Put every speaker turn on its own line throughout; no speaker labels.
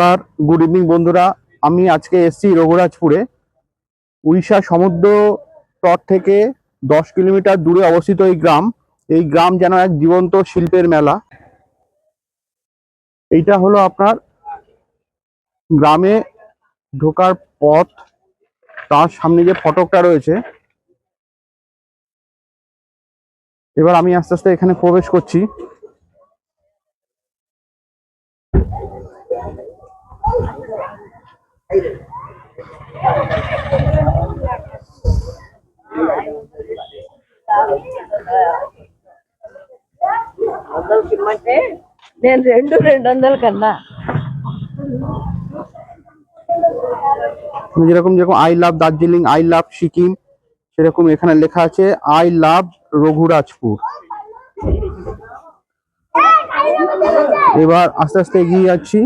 নমস্কার good evening বন্ধুরা। আমি আজকে এসেছি রঘুরাজপুরে। উড়িষ্যা সমুদ্র তট থেকে দশ কিলোমিটার দূরে অবস্থিত এই গ্রাম। এই গ্রাম যেন এক জীবন্ত শিল্পের মেলা। এইটা হলো আপনার গ্রামে ঢোকার পথ। তার সামনে যে ফটকটা রয়েছে। এবার আমি আস্তে আস্তে এখানে প্রবেশ করছি।
నేను రెండు రెండు వందల కన్నా
যেরকম যেরকম I love Darjeeling I love Sikkim সেরকম এখানে লেখা আছে আই লাভ রঘুরাজপুর এবার আস্তে আস্তে এগিয়ে যাচ্ছি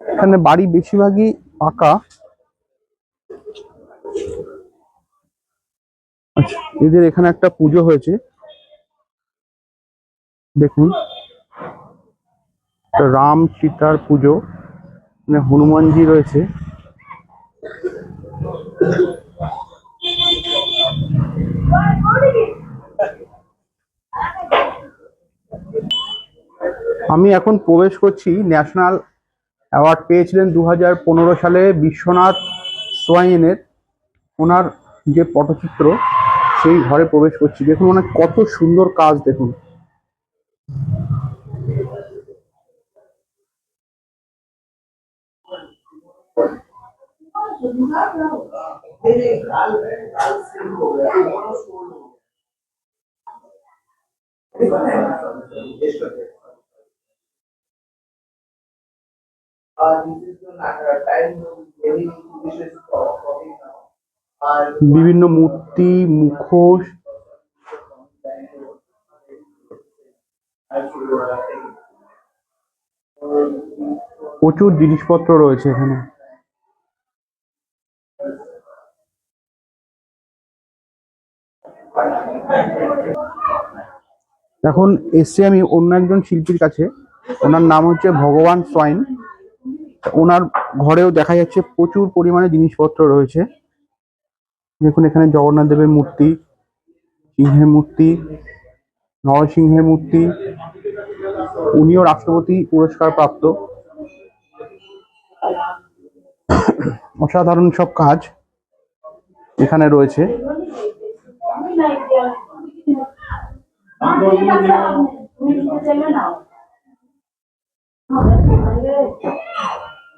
এখানে বাড়ি বেশিরভাগই পাকা। আচ্ছা এদের এখানে একটা পুজো হয়েছে। দেখুন রাম সীতার পুজো। মানে হনুমানজি রয়েছে। আমি এখন প্রবেশ করছি ন্যাশনাল অ্যাওয়ার্ড পেয়েছিলেন দু হাজার পনেরো সালে বিশ্বনাথ সোয়াইনের। ওনার যে পটচিত্র, সেই ঘরে প্রবেশ করছি। দেখুন ওনার কত সুন্দর কাজ, দেখুন। বিভিন্ন মূর্তি, মুখোশ। প্রচুর জিনিসপত্র রয়েছে এখানে। এখন এসছি আমি অন্য একজন শিল্পীর কাছে। ওনার নাম হচ্ছে ভগবান সোয়াইন। ওনার ঘরেও দেখা যাচ্ছে প্রচুর পরিমাণে জিনিসপত্র রয়েছে। দেখুন এখানে জগন্নাথ দেবের মূর্তি, সিংহের মূর্তি নরসিংহের মূর্তি, উনিও রাষ্ট্রপতি পুরস্কার প্রাপ্ত। অসাধারণ সব কাজ এখানে রয়েছে।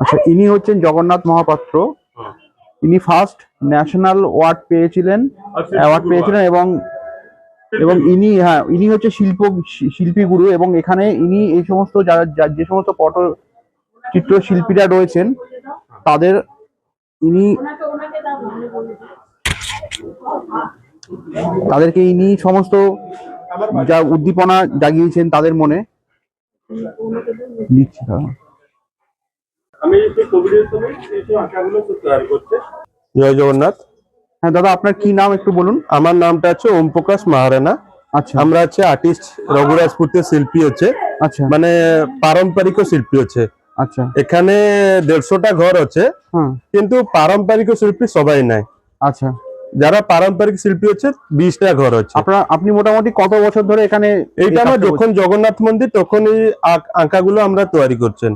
আচ্ছা ইনি হচ্ছেন জগন্নাথ মহাপাত্র। ইনি ফার্স্ট ন্যাশনাল অ্যাওয়ার্ড পেয়েছিলেন অ্যাওয়ার্ড পেয়েছিলেন এবং এবং ইনি হ্যাঁ ইনি হচ্ছে শিল্প শিল্পী গুরু এবং এখানে ইনি এই সমস্ত যারা যা- সমস্ত পট চিত্র শিল্পীরা রয়েছেন, তাদের ইনি তাদেরকে ইনি সমস্ত যা উদ্দীপনা জাগিয়েছেন তাদের মনে দিচ্ছি
জয় জগন্নাথ।
হ্যাঁ দাদা আপনার কি নাম একটু বলুন?
আমার নামটা হচ্ছে ওম প্রকাশ মাহারানা।
আচ্ছা।
আমরা আছে আর্টিস্ট রঘুরাজপুরতে শিল্পী আছে
আচ্ছা।
মানে পারম্পরিক শিল্পী আছে
আচ্ছা।
এখানে দেড়শোটা ঘর আছে কিন্তু পারম্পরিক শিল্পী সবাই নাই।
আচ্ছা।
যারা পারম্পরিক শিল্পী হচ্ছে বিশটা ঘর আছে।
আপনার আপনি মোটামুটি কত বছর ধরে এখানে
এইটা
এই
আমার যখন জগন্নাথ মন্দির তখন এই আঁক- আঁকাগুলো আমরা তৈরি করছেন?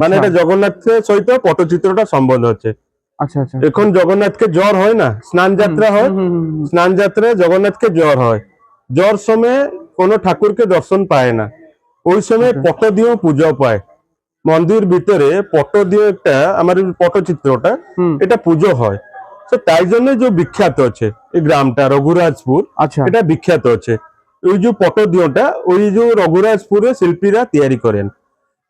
মানে
আচ্ছা,
এটা জগন্নাথের সহিত পটচিত্রটা সম্বন্ধ হচ্ছে।
আচ্ছা আচ্ছা।
এখন জগন্নাথকে জ্বর হয় না স্নান যাত্রা হয়। স্নান যাত্রায় জগন্নাথকে জ্বর হয়। জ্বর সময় কোনো ঠাকুরকে দর্শন পায় না। ওই সময়. পট দিয়েও পুজো পায়। মন্দির ভিতরে পট দিয়ে একটা আমার পটচিত্রটা এটা পুজো হয়। তো তাই জন্য যে বিখ্যাত আছে এই গ্রামটা রঘুরাজপুর
আচ্ছা।
এটা বিখ্যাত আছে ওই যে পটদিওটা ওই যে রঘুরাজপুরে শিল্পীরা তৈরি করেন।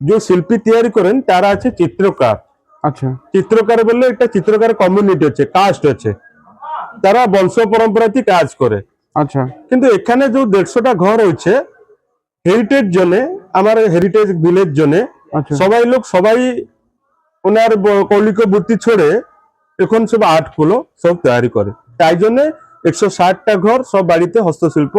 যে শিল্পী তৈরি করেন তারা আছে চিত্রকার।
আচ্ছা।
চিত্রকার বললে একটা চিত্রকার কমিউনিটি আছে কাস্ট আছে তারা বংশ পরম্পরাতে কাজ করে।
আচ্ছা।
কিন্তু এখানে যে দেড়শোটা ঘর হয়েছে হেরিটেজ জন্য আমার হেরিটেজ ভিলেজ
আচ্ছা
সবাই লোক সবাই ওনার কৌলিক বৃত্তি ছড়ে এখন সব আর্টগুলো সব তৈরি করে। তাই জন্য একশো ষাটটা ঘর সব বাড়িতে হস্তশিল্প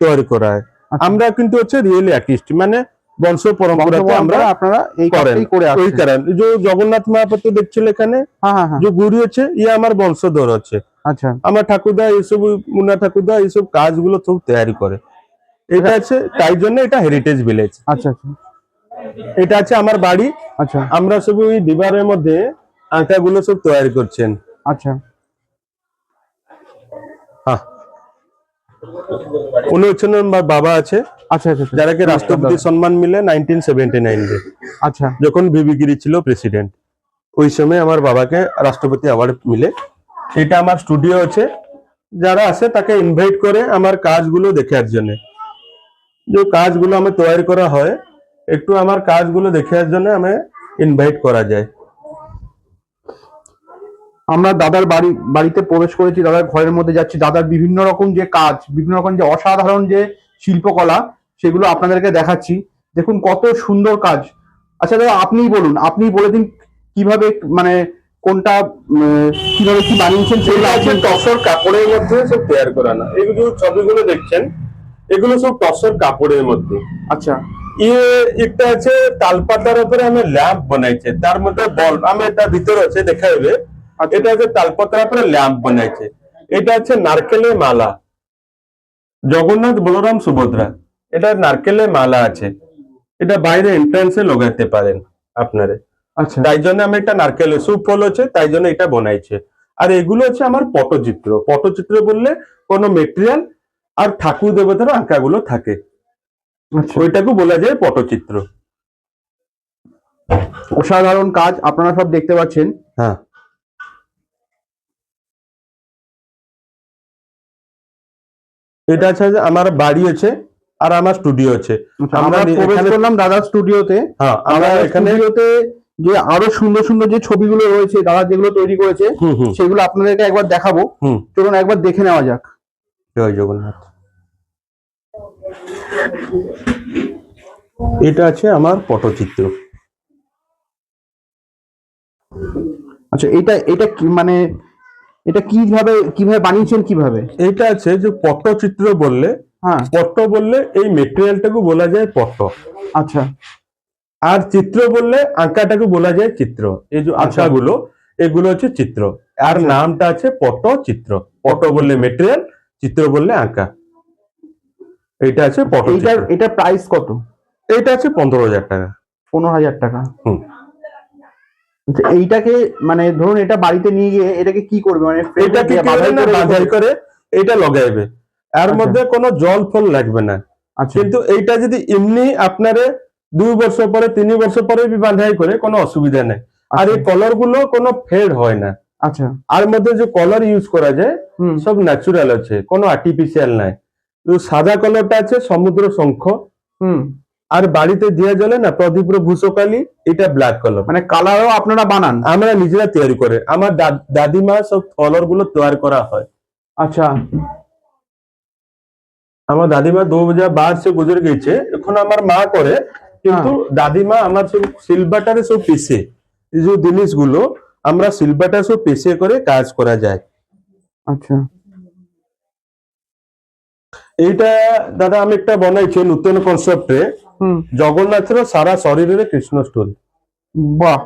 তৈরি করা হয়।
আচ্ছা।
আমরা কিন্তু হচ্ছে রিয়েলি আর্টিস্ট মানে বংশ পরম্পরাতে আমরা
আপনারা এই
করেন।
কাজটাই করে
ওই
আসছেন।
কারণ। যে জগন্নাথ মহাপাত্র দেখছিল এখানে
হ্যাঁ হ্যাঁ হ্যাঁ।
যে গুরু আছে ইয়ে আমার বংশধর আছে
আচ্ছা।
আমার ঠাকুরদা এইসব মুন্না ঠাকুরদা এইসব কাজগুলো সব তৈরি করে। এটা আছে তাই জন্য এটা হেরিটেজ ভিলেজ
আচ্ছা আচ্ছা।
এটা আছে আমার বাড়ি।
আচ্ছা।
আমরা সব ওই ডিবারের মধ্যে আঁকাগুলো সব তৈরি করছেন।
আচ্ছা।
হ্যাঁ। উনি হচ্ছেন বাবা আছে।
আচ্ছা আচ্ছা আচ্ছা।
যারাকে রাষ্ট্রপতি সম্মান মিলে নাইনটিন সেভেন্টি নাইনে
আচ্ছা।
যখন বিবি গিরি ছিল প্রেসিডেন্ট ওই সময় আমার বাবাকে রাষ্ট্রপতি অ্যাওয়ার্ড মিলে। এটা আমার স্টুডিও আছে। যারা আসে তাকে ইনভাইট করে আমার কাজগুলো দেখার জন্য। যে কাজগুলো আমার তৈরি করা হয় একটু আমার কাজগুলো দেখার জন্য আমি ইনভাইট করা যায়।
আমরা দাদার বাড়ি বাড়িতে প্রবেশ করেছি দাদার ঘরের মধ্যে যাচ্ছি। দাদার বিভিন্ন রকম যে কাজ বিভিন্ন রকম যে অসাধারণ যে শিল্পকলা সেগুলো আপনাদেরকে দেখাচ্ছি। দেখুন কত সুন্দর কাজ। আচ্ছা দাদা আপনিই বলুন আপনি বলে দিন কীভাবে মানে কোনটা কীভাবে কি বানিয়েছেন সেগুলো
আছে টসর কাপড়ের মধ্যে সব তৈরি করা না এগুলো ছবিগুলো দেখছেন এগুলো সব টসর কাপড়ের মধ্যে।
আচ্ছা।
একটা আছে তালপাতার উপরে আমি ল্যাম্প বানাইছে। তার মধ্যে বল আমি এটা ভিতরে আছে দেখাইবে।
আচ্ছা।
এটা আছে তালপাতার উপরে ল্যাম্প বানাইছে। এটা আছে নারকেলের মালা। জগন্নাথ বলরাম সুভদ্রা এটা নারকেলের মালা আছে। এটা বাইরে এন্ট্রান্সে লাগাতে পারেন আপনারে।
আচ্ছা।
তাই জন্য আমি এটা নারকেলের সুফল আছে তাই জন্য এটা বানাইছে। আর এগুলো হচ্ছে আমার পটচিত্র। পটচিত্র বললে কোনো মেটেরিয়াল আর ঠাকুর দেবতার আঁকাগুলো থাকে।
আচ্ছা
ওইটাকে বলা যায় পটচিত্র।
অসাধারণ কাজ আপনারা সব দেখতে পাচ্ছেন।
হ্যাঁ। এটা আছে যে আমার বাড়ি আছে আর আমার স্টুডিও আছে
আচ্ছা,
আমরা
প্রবেশ করলাম দাদার স্টুডিওতে।
হ্যাঁ আমরা এখানে
স্টুডিওতে যে আরও সুন্দর সুন্দর যে ছবিগুলো রয়েছে দাদা যেগুলো তৈরি করেছে সেগুলো আপনাদেরকে একবার দেখাবো। চলুন একবার দেখে নেওয়া যাক।
জয় জগন্নাথ। এটা আছে আমার পটচিত্র।
আচ্ছা এটা এটা কি মানে এটা কীভাবে কীভাবে বানিয়েছেন কীভাবে?
এটা আছে যে পটচিত্র বললে
হ্যাঁ।
পট্ট বললে এই মেটেরিয়ালটাকে বলা যায় পট্ট।
আচ্ছা।
আর চিত্র বললে আঁকাটাকে বলা যায় চিত্র। এই যে
আচ্ছা।
আঁকাগুলো এগুলো হচ্ছে চিত্র। আর
আচ্ছা।
নামটা আছে পট চিত্র পট বললে মেটেরিয়াল চিত্র বললে আঁকা। এটা আছে পট
এইটার এটা প্রাইস কত?
এটা আছে পনেরো হাজার টাকা।
পনেরো হাজার টাকা।
হুম।
আচ্ছা, এইটাকে মানে ধরুন এটা বাড়িতে নিয়ে গিয়ে এটাকে কি করবে? মানে
এটাকে কি করে এটা লাগাইবে। এর
আচ্ছা।
মধ্যে কোনো জল ফল লাগবে না।
আচ্ছা।
কিন্তু এইটা যদি এমনি আপনারে দুই বছর পরে তিন বছর পরে বাঁধাই করে কোনো অসুবিধা নেই। আর এই কলারগুলো কোনো ফেড হয় না।
আচ্ছা।
আর মধ্যে যে কলার ইউজ করা যায় সব ন্যাচুরাল আছে কোনো আর্টিফিশিয়াল নাই। সাদা কালারটা আছে সমুদ্র শঙ্খ।
হুম।
আর বাড়িতে দিয়ে জ্বলে না প্রদীপ ভূষকালী এটা ব্ল্যাক কালার
মানে কালারও আপনারা বানান?
আমরা নিজেরা তৈরি করে। আমার দাদিমা সব কালারগুলো তৈরি করা হয়।
আচ্ছা।
আমার দাদিমা দু হাজার বার সে গুজরে গেছে। এখন আমার মা করে কিন্তু দাদিমা আমার সব সিলভারটারে সব পিসে। এই যে জিনিসগুলো আমরা সিলভারটা সব পিসে করে কাজ করা যায়।
আচ্ছা।
এইটা দাদা আমি একটা বনাইছি নূতন কনসেপ্টে জগন্নাথের সারা শরীরের কৃষ্ণ স্টোরি
বাহ।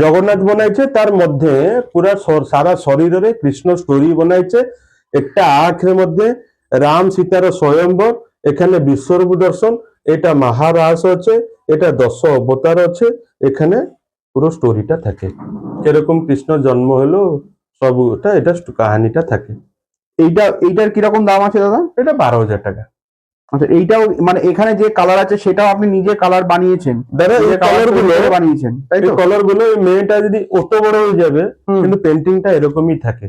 জগন্নাথ বনাইছে তার মধ্যে পুরা সারা শরীরের কৃষ্ণ স্টোরি বনাইছে। একটা আখের মধ্যে রাম সীতার স্বয়ম্বর এখানে বিশ্বরূপ দর্শন এটা মহারাস আছে এটা দশ অবতার আছে এখানে পুরো স্টোরিটা থাকে। কীরকম কৃষ্ণ জন্ম হলো সবটা এটা কাহানিটা থাকে।
এইটা এইটার কীরকম দাম আছে দাদা?
এটা বারো হাজার টাকা।
আচ্ছা এইটাও মানে এখানে যে কালার আছে সেটাও আপনি নিজে কালার বানিয়েছেন?
দাদা এই
কালারগুলো বানিয়েছেন
এই কালারগুলো মেয়েটা যদি অত বড় হয়ে যাবে কিন্তু পেন্টিংটা এরকমই থাকে।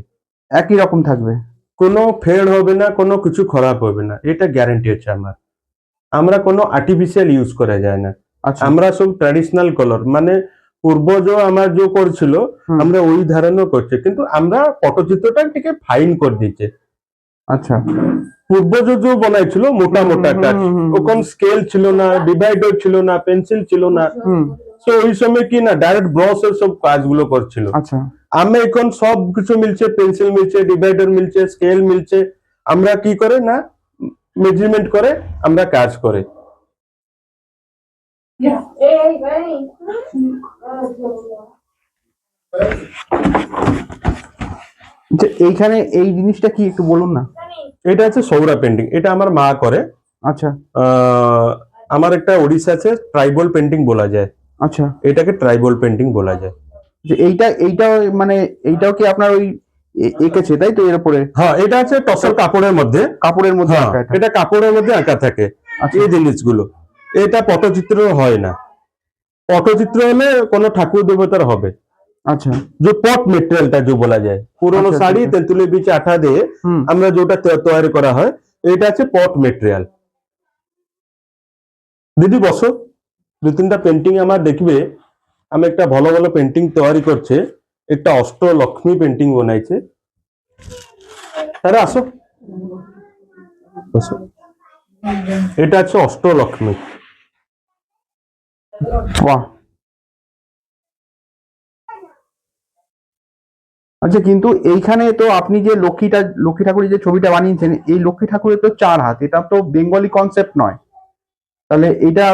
একই রকম থাকবে?
কোনো ফেড হবে না কোনো কিছু খারাপ হবে না এটা গ্যারান্টি হচ্ছে আমার। আমরা কোনো আর্টিফিশিয়াল ইউজ করা যায় না।
আচ্ছা।
আমরা সব ট্র্যাডিশনাল কালার মানে পূর্বজ আমার যে করছিল আমরা ওই ধরনের করছে। কিন্তু আমরা পটচিত্রটা টিকে ফাইন করে দিচ্ছে
আচ্ছা।
পূর্বজ যে বানাইছিল মোটা মোটা কাজ
হুম,
স্কেল ছিল না ডিভাইডার ছিল না পেন্সিল ছিল না। তো ওই সময় কি না ডাইরেক্ট ব্রাশ এর সব কাজগুলো করছিল।
আচ্ছা।
আমি এখন সব কিছু মিলছে পেন্সিল মিলছে ডিভাইডার মিলছে স্কেল মিলছে। আমরা কি করে না মেজারমেন্ট করে আমরা কাজ করে।
এইখানে এই জিনিসটা কি একটু বলুন না?
এটা হচ্ছে সৌরা পেন্টিং এটা আমার মা করে।
আচ্ছা।
আহ, আমার একটা ওড়িশা আছে ট্রাইবল পেন্টিং বলা যায়।
আচ্ছা।
এটাকে ট্রাইবল পেন্টিং বলা যায়।
যে এইটা এইটাও মানে এইটাও কি আপনার ওই এঁকেছে তাই তো এর উপরে?
হ্যাঁ এটা আছে টসর কাপড়ের মধ্যে।
কাপড়ের মধ্যে
হ্যাঁ
আঁকা এটা।
এটা কাপড়ের মধ্যে আঁকা থাকে।
আচ্ছা।
এই জিনিসগুলো। এটা পটচিত্র হয় না। পটচিত্র হলে কোনো ঠাকুর দেবতার হবে।
আচ্ছা।
যে পট মেটেরিয়ালটা যে বলা যায় পুরোনো
আচ্ছা,
শাড়ি
আচ্ছা।
তেঁতুলের বীজ আঠা দিয়ে আমরা যেটা তৈরি করা হয় এটা আছে পট মেটেরিয়াল দিদি বসো। দু তিনটা পেন্টিং আমার দেখবে। আমি একটা ভালো ভালো পেন্টিং তৈরি করছে। একটা অষ্টলক্ষ্মী পেন্টিং বানাইছে। তারা আসো। এটা আছে অষ্টলক্ষ্মী।
বাহ আচ্ছা কিন্তু এইখানে তো আপনি যে লক্ষ্মীটা লক্ষ্মী ঠাকুরের যে ছবিটা বানিয়েছেন এই লক্ষ্মী ঠাকুরের তো চার হাত এটা তো বেঙ্গলি কনসেপ্ট নয়। তাহলে এটা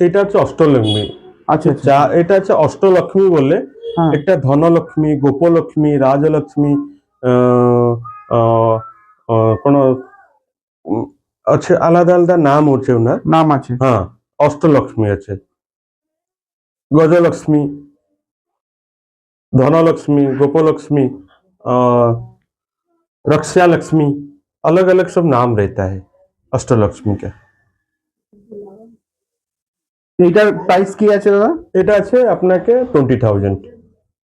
এটা হচ্ছে অষ্টলক্ষ্মী।
আচ্ছা আচ্ছা।
যা এটা হচ্ছে অষ্টলক্ষ্মী বললে
হ্যাঁ।
একটা ধনলক্ষ্মী গোপলক্ষ্মী রাজলক্ষ্মী আহ, আহ, আহ, কোন আছে আলাদা আলাদা নাম হচ্ছে ওনার?
নাম আছে।
হ্যাঁ অষ্টলক্ষ্মী আছে। গজলক্ষ্মী धनलक्ष्मी गोपलक्ष्मी और रक्षा लक्ष्मी अलग अलग सब नाम रहता है अष्टलक्ष्मी का
এইটার প্রাইস কি আছে দাদা
এটা আছে আপনাকে টোয়েন্টি থাউজেন্ড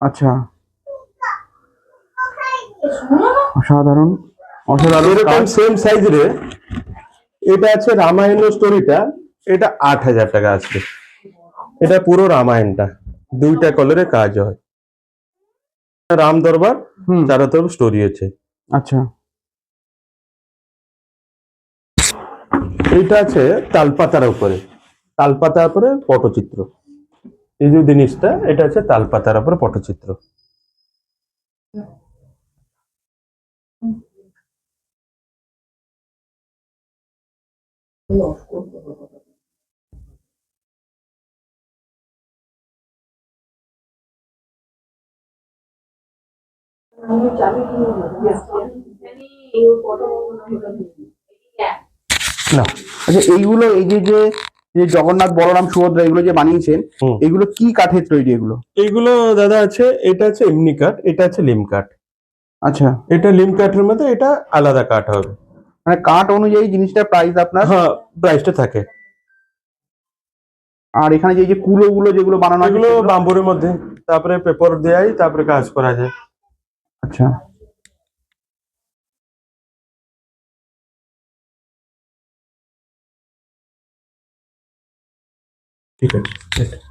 আচ্ছা অসাধারণ অসাধারণ
এরকম
কাজ।
সেম সাইজ রে এটা আছে রামায়ণ স্টোরিটা এটা আট হাজার টাকা আসবে এটা পুরো রামায়ণটা। দুইটা কালারে কাজ হয়। রাম দরবার
হুম।
চারো তরফ স্টোরি আছে।
আচ্ছা।
এইটা আছে তালপাতার উপরে। তালপাতার উপরে পটচিত্র। এই যে জিনিসটা এটা আছে তালপাতার উপরে পটচিত্র। না।
আচ্ছা এইগুলো এই যে যে যে জগন্নাথ বলরাম সুভদ্রা এগুলো যে বানিয়েছেন এগুলো কি কাঠের তৈরি এগুলো?
এগুলো দাদা আছে এটা আছে এমনি কাঠ এটা আছে লিম কাঠ।
আচ্ছা।
এটা লিম কাঠের মধ্যে এটা আলাদা কাঠ হবে।
মানে কাঠ অনুযায়ী জিনিসটা প্রাইস আপনার?
হ্যাঁ প্রাইসটা থাকে।
আর এখানে যে যে কুলো গুলো যেগুলো বানানো
এগুলো বাম্বুরের মধ্যে তারপরে পেপার দেয় তারপরে কাজ করা যায়।
আচ্ছা
ঠিক আছে